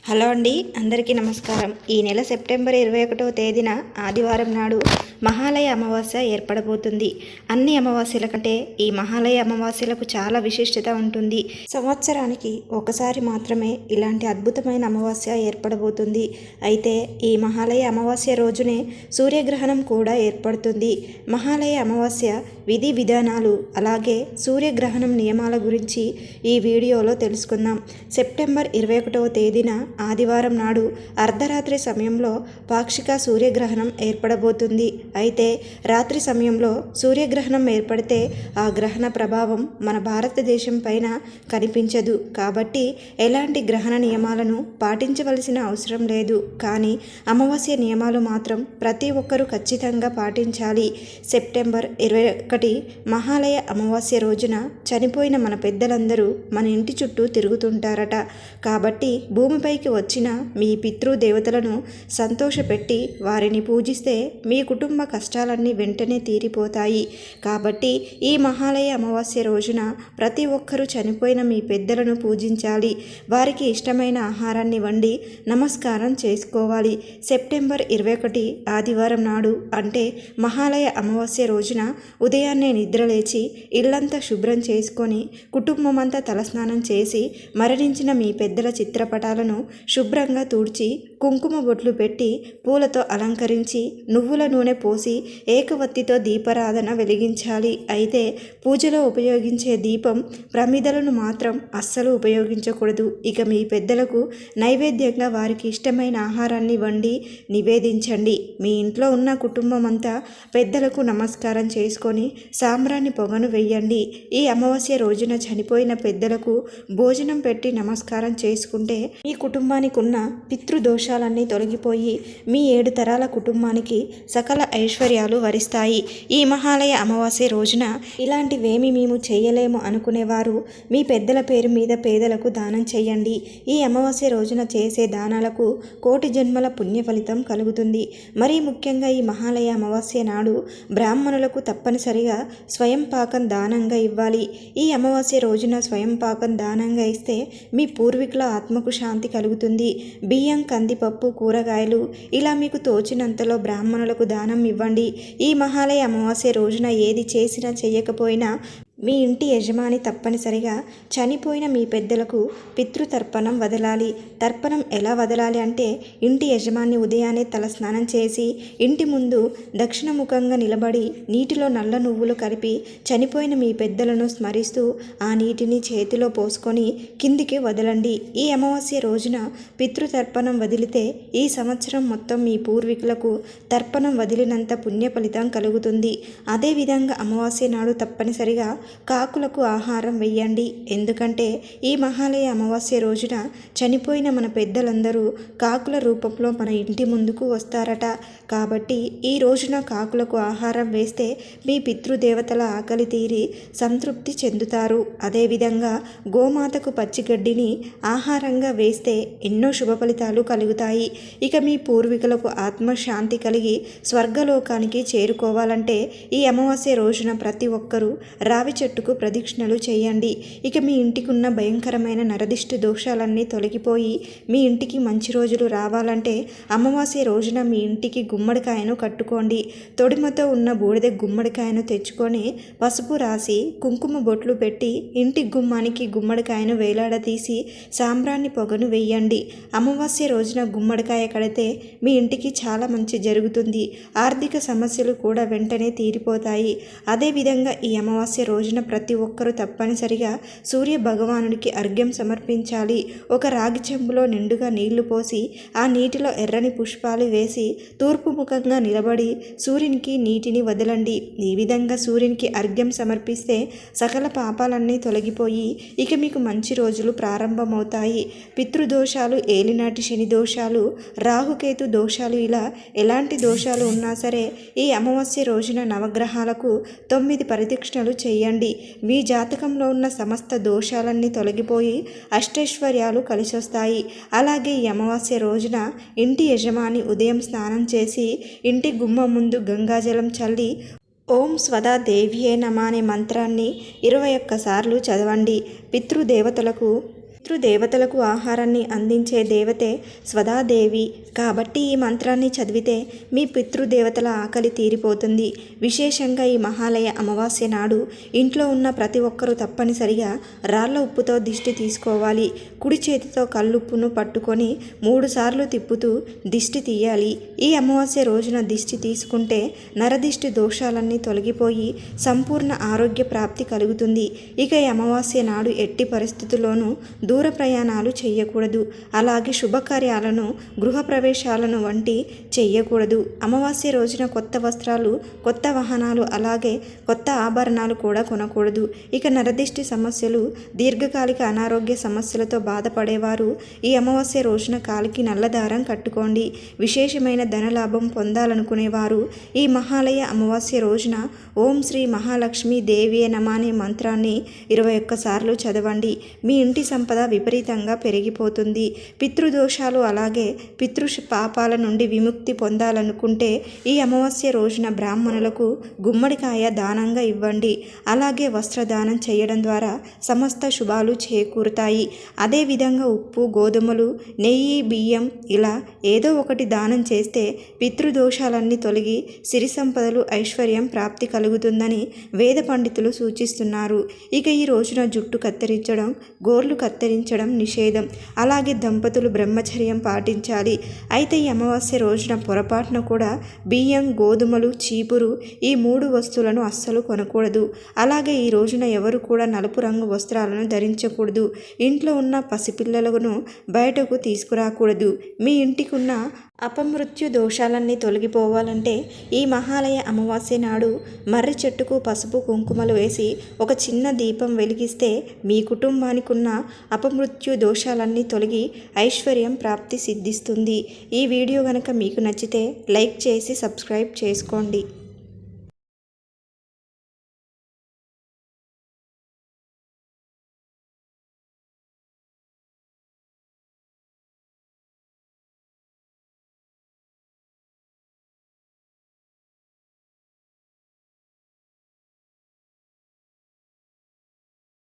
Hello అండి అందరికీ నమస్కారం. ఈ నెల సెప్టెంబర్ ఇరవై ఒకటవ తేదీన ఆదివారం నాడు మహాలయ అమావాస్య ఏర్పడబోతుంది. అన్ని అమావాస్యల కంటే ఈ మహాలయ అమావాస్యలకు చాలా విశిష్టత ఉంటుంది. సంవత్సరానికి ఒకసారి మాత్రమే ఇలాంటి అద్భుతమైన అమావాస్య ఏర్పడబోతుంది. అయితే ఈ మహాలయ అమావాస్య రోజునే సూర్యగ్రహణం కూడా ఏర్పడుతుంది. మహాలయ అమావాస్య విధి విధానాలు అలాగే సూర్యగ్రహణం నియమాల గురించి ఈ వీడియోలో తెలుసుకుందాం. సెప్టెంబర్ ఇరవై ఒకటవ తేదీన ఆదివారం నాడు అర్ధరాత్రి సమయంలో పాక్షిక సూర్యగ్రహణం ఏర్పడబోతుంది. అయితే రాత్రి సమయంలో సూర్యగ్రహణం ఏర్పడితే ఆ గ్రహణ ప్రభావం మన భారతదేశం పైన కనిపించదు. కాబట్టి ఎలాంటి గ్రహణ నియమాలను పాటించవలసిన అవసరం లేదు. కానీ అమావాస్య నియమాలు మాత్రం ప్రతి ఒక్కరూ ఖచ్చితంగా పాటించాలి. సెప్టెంబర్ ఇరవై ఒకటి మహాలయ అమావాస్య రోజున చనిపోయిన మన పెద్దలందరూ మన ఇంటి చుట్టూ తిరుగుతుంటారట. కాబట్టి భూమిపైకి వచ్చిన మీ పితృదేవతలను సంతోషపెట్టి వారిని పూజిస్తే మీ కుటుంబ కష్టాలన్నీ వెంటనే తీరిపోతాయి. కాబట్టి ఈ మహాలయ అమావాస్య రోజున ప్రతి ఒక్కరూ చనిపోయిన మీ పెద్దలను పూజించాలి. వారికి ఇష్టమైన ఆహారాన్ని వండి నమస్కారం చేసుకోవాలి. సెప్టెంబర్ ఇరవై ఒకటి ఆదివారం నాడు అంటే మహాలయ అమావాస్య రోజున ఉదయం ఉదయాన్నే నిద్రలేచి ఇల్లంతా శుభ్రం చేసుకొని కుటుంబం అంతా తలస్నానం చేసి మరణించిన మీ పెద్దల చిత్రపటాలను శుభ్రంగా తుడిచి కుంకుమ బొట్లు పెట్టి పూలతో అలంకరించి నువ్వుల నూనె పోసి ఏకవత్తితో దీపారాధన వెలిగించాలి. అయితే పూజలో ఉపయోగించే దీపం ప్రమిదలను మాత్రం అస్సలు ఉపయోగించకూడదు. ఇక మీ పెద్దలకు నైవేద్యంగా వారికి ఇష్టమైన ఆహారాన్ని వండి నివేదించండి. మీ ఇంట్లో ఉన్న కుటుంబం అంతా పెద్దలకు నమస్కారం చేసుకొని సాంబ్రాన్ని పొగను వెయ్యండి. ఈ అమావాస్య రోజున చనిపోయిన పెద్దలకు భోజనం పెట్టి నమస్కారం చేసుకుంటే మీ కుటుంబానికి ఉన్న పితృదోషాలన్నీ తొలగిపోయి మీ ఏడు తరాల కుటుంబానికి సకల ఐశ్వర్యాలు వరిస్తాయి. ఈ మహాలయ అమావాస్య రోజున ఇలాంటివేమి మేము చేయలేము అనుకునేవారు. మీ పెద్దల పేరు మీద పేదలకు దానం చేయండి. ఈ అమావాస్య రోజున చేసే దానాలకు కోటి జన్మల పుణ్య ఫలితం కలుగుతుంది. మరీ ముఖ్యంగా ఈ మహాలయ అమావాస్య నాడు బ్రాహ్మణులకు తప్పనిసరి తప్పనిసరిగా స్వయం పాకం దానంగా ఇవ్వాలి. ఈ అమావాస్య రోజున స్వయం పాకం దానంగా ఇస్తే మీ పూర్వీకుల ఆత్మకు శాంతి కలుగుతుంది. బియ్యం కందిపప్పు కూరగాయలు ఇలా మీకు తోచినంతలో బ్రాహ్మణులకు దానం ఇవ్వండి. ఈ మహాలయ అమావాస్య రోజున ఏది చేసినా చేయకపోయినా మీ ఇంటి యజమాని తప్పనిసరిగా చనిపోయిన మీ పెద్దలకు పితృతర్పణం వదలాలి. తర్పణం ఎలా వదలాలి అంటే ఇంటి యజమాని ఉదయాన్నే తలస్నానం చేసి ఇంటి ముందు దక్షిణముఖంగా నిలబడి నీటిలో నల్ల నువ్వులు కలిపి చనిపోయిన మీ పెద్దలను స్మరిస్తూ ఆ నీటిని చేతిలో పోసుకొని కిందికి వదలండి. ఈ అమావాస్య రోజున పితృతర్పణం వదిలితే ఈ సంవత్సరం మొత్తం మీ పూర్వీకులకు తర్పణం వదిలినంత పుణ్య ఫలితం కలుగుతుంది. అదేవిధంగా అమావాస్య నాడు తప్పనిసరిగా కాకులకు ఆహారం వెయ్యండి. ఎందుకంటే ఈ మహాలయ అమావాస్య రోజున చనిపోయిన మన పెద్దలందరూ కాకుల రూపంలో మన ఇంటి ముందుకు వస్తారట. కాబట్టి ఈ రోజున కాకులకు ఆహారం వేస్తే మీ పితృదేవతల ఆకలి తీరి సంతృప్తి చెందుతారు. అదేవిధంగా గోమాతకు పచ్చిగడ్డిని ఆహారంగా వేస్తే ఎన్నో శుభ ఫలితాలు కలుగుతాయి. ఇక మీ పూర్వీకులకు ఆత్మశాంతి కలిగి స్వర్గలోకానికి చేరుకోవాలంటే ఈ అమావాస్య రోజున ప్రతి ఒక్కరూ రావి చెట్టుకు ప్రదక్షిణలు చేయండి. ఇక మీ ఇంటికి ఉన్న భయంకరమైన నరదిష్టి దోషాలన్నీ తొలగిపోయి మీ ఇంటికి మంచి రోజులు రావాలంటే అమావాస్య రోజున మీ ఇంటికి గుమ్మడికాయను కట్టుకోండి. తొడిమతో ఉన్న బూడిద గుమ్మడికాయను తెచ్చుకొని పసుపు రాసి కుంకుమ బొట్లు పెట్టి ఇంటి గుమ్మానికి గుమ్మడికాయను వేలాడదీసి సాంబ్రాన్ని పొగను వెయ్యండి అమావాస్య రోజున గుమ్మడికాయ కడితే మీ ఇంటికి చాలా మంచి జరుగుతుంది. ఆర్థిక సమస్యలు కూడా వెంటనే తీరిపోతాయి. అదేవిధంగా ఈ అమావాస్య రోజున ప్రతి ఒక్కరూ తప్పనిసరిగా సూర్య భగవానుడికి అర్ఘ్యం సమర్పించాలి. ఒక రాగి చెంబులో నిండుగా నీళ్ళు పోసి ఆ నీటిలో ఎర్రని పుష్పాలు వేసి తూర్పు ముఖంగా నిలబడి సూర్యునికి నీటిని వదలండి. ఈ విధంగా సూర్యునికి అర్ఘ్యం సమర్పిస్తే సకల పాపాలన్నీ తొలగిపోయి ఇక మీకు మంచి రోజులు ప్రారంభమవుతాయి. పితృదోషాలు ఏలినాటి శని దోషాలు రాహుకేతు దోషాలు ఇలా ఎలాంటి దోషాలు ఉన్నా సరే ఈ అమావాస్య రోజున నవగ్రహాలకు తొమ్మిది పరిదక్షిణలు చేయండి. మీ జాతకంలో ఉన్న సమస్త దోషాలన్నీ తొలగిపోయి అష్టైశ్వర్యాలు కలిసొస్తాయి. అలాగే ఈ అమావాస్య రోజున ఇంటి యజమాని ఉదయం స్నానం చేసి ఇంటి గుమ్మం ముందు గంగాజలం చల్లి ఓం స్వదా దేవియే నమ అనే మంత్రాన్ని ఇరవై ఒక్కసార్లు చదవండి. పితృదేవతలకు పితృదేవతలకు ఆహారాన్ని అందించే దేవతే స్వదాదేవి. కాబట్టి ఈ మంత్రాన్ని చదివితే మీ పితృదేవతల ఆకలి తీరిపోతుంది. విశేషంగా ఈ మహాలయ అమావాస్య నాడు ఇంట్లో ఉన్న ప్రతి ఒక్కరూ తప్పనిసరిగా రాళ్ళ ఉప్పుతో దిష్టి తీసుకోవాలి. కుడి చేతితో కళ్ళుప్పును పట్టుకొని మూడుసార్లు తిప్పుతూ దిష్టి తీయాలి. ఈ అమావాస్య రోజున దిష్టి తీసుకుంటే నరదిష్టి దోషాలన్నీ తొలగిపోయి సంపూర్ణ ఆరోగ్య ప్రాప్తి కలుగుతుంది. ఇక ఈ అమావాస్య నాడు ఎట్టి పరిస్థితుల్లోనూ దూర ప్రయాణాలు చేయకూడదు అలాగే శుభకార్యాలను గృహప్రవేశాలను వంటి చేయకూడదు అమావాస్య రోజున కొత్త వస్త్రాలు కొత్త వాహనాలు అలాగే కొత్త ఆభరణాలు కూడా కొనకూడదు. ఇక నరదిష్టి సమస్యలు దీర్ఘకాలిక అనారోగ్య సమస్యలతో బాధపడేవారు ఈ అమావాస్య రోజున కాలికి నల్లదారం కట్టుకోండి. విశేషమైన ధనలాభం పొందాలనుకునేవారు ఈ మహాలయ అమావాస్య రోజున ఓం శ్రీ మహాలక్ష్మి దేవి నమ అనే మంత్రాన్ని ఇరవై ఒక్కసార్లు చదవండి. మీ ఇంటి సంపద విపరీతంగా పెరిగిపోతుంది. పితృదోషాలు అలాగే పితృ పాపాల నుండి విముక్తి పొందాలనుకుంటే ఈ అమావాస్య రోజున బ్రాహ్మణులకు గుమ్మడికాయ దానంగా ఇవ్వండి. అలాగే వస్త్రదానం చేయడం ద్వారా సమస్త శుభాలు చేకూరుతాయి. అదేవిధంగా ఉప్పు గోధుమలు నెయ్యి బియ్యం ఇలా ఏదో ఒకటి దానం చేస్తే పితృదోషాలన్నీ తొలగి సిరి సంపదలు ఐశ్వర్యం ప్రాప్తి కలుగుతుందని వేద పండితులు సూచిస్తున్నారు. ఇక ఈ రోజున జుట్టు కత్తిరించడం గోర్లు కత్తిరి కత్తిరించడం నిషేధం. అలాగే దంపతులు బ్రహ్మచర్యం పాటించాలి. అయితే ఈ అమావాస్య రోజున పొరపాటున కూడా బియ్యం గోధుమలు చీపురు ఈ మూడు వస్తువులను అస్సలు కొనకూడదు. అలాగే ఈ రోజున ఎవరు కూడా నలుపు రంగు వస్త్రాలను ధరించకూడదు. ఇంట్లో ఉన్న పసిపిల్లలను బయటకు తీసుకురాకూడదు. మీ ఇంటికి ఉన్న అపమృత్యు దోషాలన్నీ తొలగిపోవాలంటే ఈ మహాలయ అమావాస్య నాడు మర్రి చెట్టుకు పసుపు కుంకుమలు వేసి ఒక చిన్న దీపం వెలిగిస్తే మీ కుటుంబానికి ఉన్న అపమృత్యు దోషాలన్నీ తొలగి ఐశ్వర్యం ప్రాప్తి సిద్ధిస్తుంది. ఈ వీడియో కనుక మీకు నచ్చితే లైక్ చేసి సబ్స్క్రైబ్ చేసుకోండి.